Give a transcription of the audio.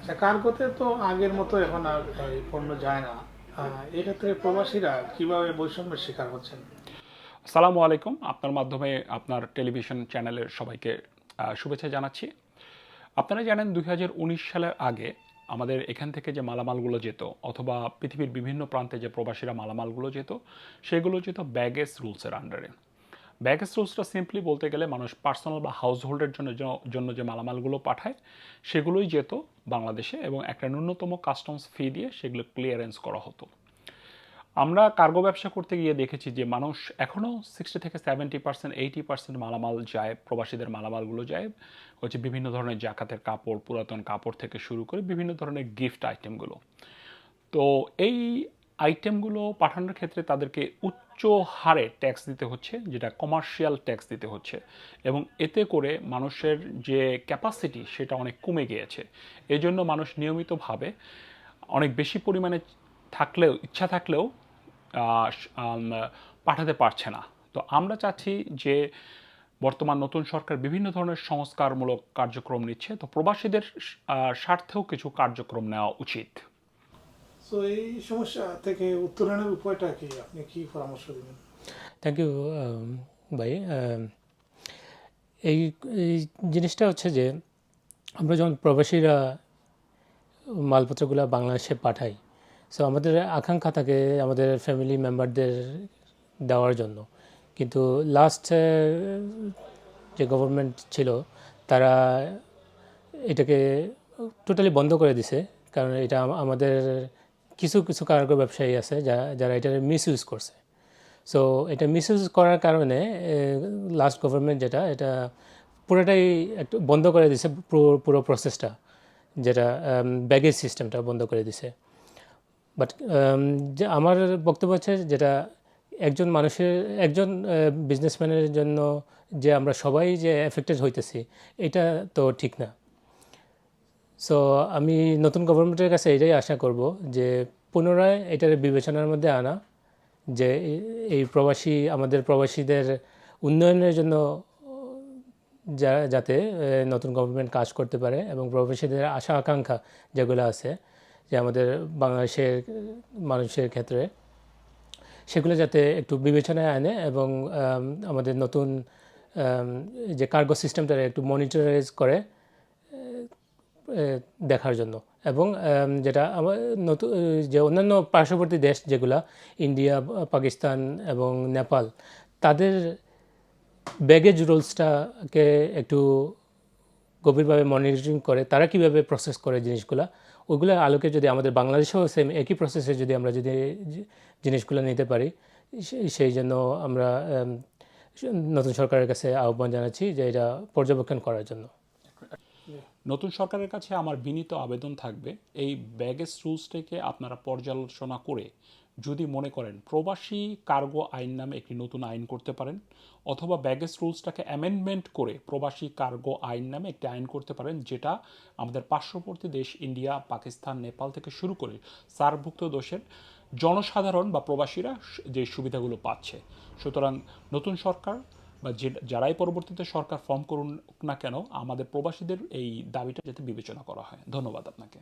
আচ্ছা কার্গোতে তো আগের মতো এখন আর পণ্য যায় না। এক্ষেত্রে প্রবাসীরা কীভাবে বৈষম্যের শিকার হচ্ছেন? আসসালামু আলাইকুম। আপনার মাধ্যমে আপনার টেলিভিশন চ্যানেলের সবাইকে শুভেচ্ছা জানাচ্ছি। আপনারা জানেন, দুই হাজার উনিশ সালের আগে আমাদের এখান থেকে যে মালামালগুলো যেত, অথবা পৃথিবীর বিভিন্ন প্রান্তে যে প্রবাসীরা মালামালগুলো যেত, সেগুলো যেত ব্যাগেজ রুলসের আন্ডারে ব্যাগেজ রুলসটা সিম্পলি বলতে গেলে মানুষ পার্সোনাল বা হাউস হোল্ডের জন্য জন্য যে মালামালগুলো পাঠায়, সেগুলোই যেত বাংলাদেশে এবং একটা ন্যূনতম কাস্টমস ফি দিয়ে সেগুলো ক্লিয়ারেন্স করা হতো। আমরা কার্গো ব্যবসা করতে গিয়ে দেখেছি যে মানুষ এখনও সিক্সটি থেকে সেভেন্টি পার্সেন্ট এইটি পার্সেন্ট মালামাল যায়, প্রবাসীদের মালামালগুলো যায়, হচ্ছে বিভিন্ন ধরনের জাকাতের কাপড়, পুরাতন কাপড় থেকে শুরু করে বিভিন্ন ধরনের গিফট আইটেমগুলো তো এই আইটেমগুলো পাঠানোর ক্ষেত্রে তাদেরকে উচ্চ হারে ট্যাক্স দিতে হচ্ছে, যেটা কমার্শিয়াল ট্যাক্স দিতে হচ্ছে। এবং এতে করে মানুষের যে ক্যাপাসিটি সেটা অনেক কমে গিয়েছে। এজন্য মানুষ নিয়মিতভাবে অনেক বেশি পরিমাণে থাকলেও, ইচ্ছা থাকলেও পাঠাতে পারছে না। তো আমরা চাচ্ছি যে বর্তমান নতুন সরকার বিভিন্ন ধরনের সংস্কারমূলক কার্যক্রম নিচ্ছে। তো প্রবাসীদের স্বার্থেও কিছু কার্যক্রম নেওয়া উচিত। তো এই সমস্যা থেকে উত্তরণের উপায়টা কি? আপনি কি পরামর্শ দেবেন? থ্যাংক ইউ ভাই। Um, এই এই জিনিসটা হচ্ছে যে আমরা যখন প্রবাসীরা মালপত্রগুলো বাংলাদেশে পাঠাই সো আমাদের আকাঙ্ক্ষা থাকে আমাদের ফ্যামিলি মেম্বারদের দেওয়ার জন্য। কিন্তু লাস্ট যে গভর্নমেন্ট ছিল তারা এটাকে টোটালি বন্ধ করে দিছে কারণ এটা আমাদের কিছু কিছু কার্গো ব্যবসায়ী আছে যা- যারা এটা মিস ইউজ করছে। সো এটা মিসইউজ করার কারণে লাস্ট গভর্নমেন্ট যেটা, এটা পুরোটাই একটু বন্ধ করে দিছে পুরো পুরো প্রসেসটা যেটা ব্যাগেজ সিস্টেমটা বন্ধ করে দিছে। বাট যে আমার বক্তব্য হচ্ছে যেটা একজন মানুষের, একজন বিজনেসম্যানের জন্য যে আমরা সবাই যে এফেক্টেড হইতেছি, এটা তো ঠিক না। সো আমি নতুন গভর্নমেন্টের কাছে এটাই আশা করব যে পুনরায় এটার বিবেচনার মধ্যে আনা যে এই- প্রবাসী, আমাদের প্রবাসীদের উন্নয়নের জন্য যাতে নতুন গভর্নমেন্ট কাজ করতে পারে এবং প্রবাসীদের আশা, আকাঙ্ক্ষা যেগুলো আছে, যে আমাদের বাংলাদেশের মানুষের ক্ষেত্রে, সেগুলো যাতে একটু বিবেচনায় আনে এবং আমাদের নতুন যে কার্গো সিস্টেমটা একটু মনিটরাইজ করে দেখার জন্য। এবং যেটা আমার নতুন যে অন্যান্য পার্শ্ববর্তী দেশ যেগুলা, ইন্ডিয়া পাকিস্তান এবং নেপাল, তাদের ব্যাগেজ রুলসটাকে একটু গভীরভাবে মনিটরিং করে, তারা কীভাবে প্রসেস করে জিনিসগুলা ওইগুলোর আলোকে যদি আমাদের বাংলাদেশেও সেম একই প্রসেসে যদি আমরা যদি জিনিসগুলো নিতে পারি সেই জন্য আমরা নতুন সরকারের কাছে আহ্বান জানাচ্ছি যে এটা পর্যবেক্ষণ করার জন্য। নতুন সরকারের কাছে আমার বিনীত আবেদন থাকবে, এই ব্যাগেজ রুলসটাকে আপনারা পর্যালোচনা করে যদি মনে করেন প্রবাসী কার্গো আইন নামে একটি নতুন আইন করতে পারেন, অথবা ব্যাগেজ রুলসটাকে অ্যামেন্ডমেন্ট করে প্রবাসী কার্গো আইন নামে একটি আইন করতে পারেন, যেটা আমাদের পার্শ্ববর্তী দেশ ইন্ডিয়া, পাকিস্তান, নেপাল থেকে শুরু করে সারভুক্ত দেশের জনসাধারণ বা প্রবাসীরা যে সুবিধাগুলো পাচ্ছে। সুতরাং নতুন সরকার বা যে যারাই পরবর্তীতে সরকার ফর্ম করুন না কেন, আমাদের প্রবাসীদের এই দাবিটা যাতে বিবেচনা করা হয়। ধন্যবাদ আপনাকে।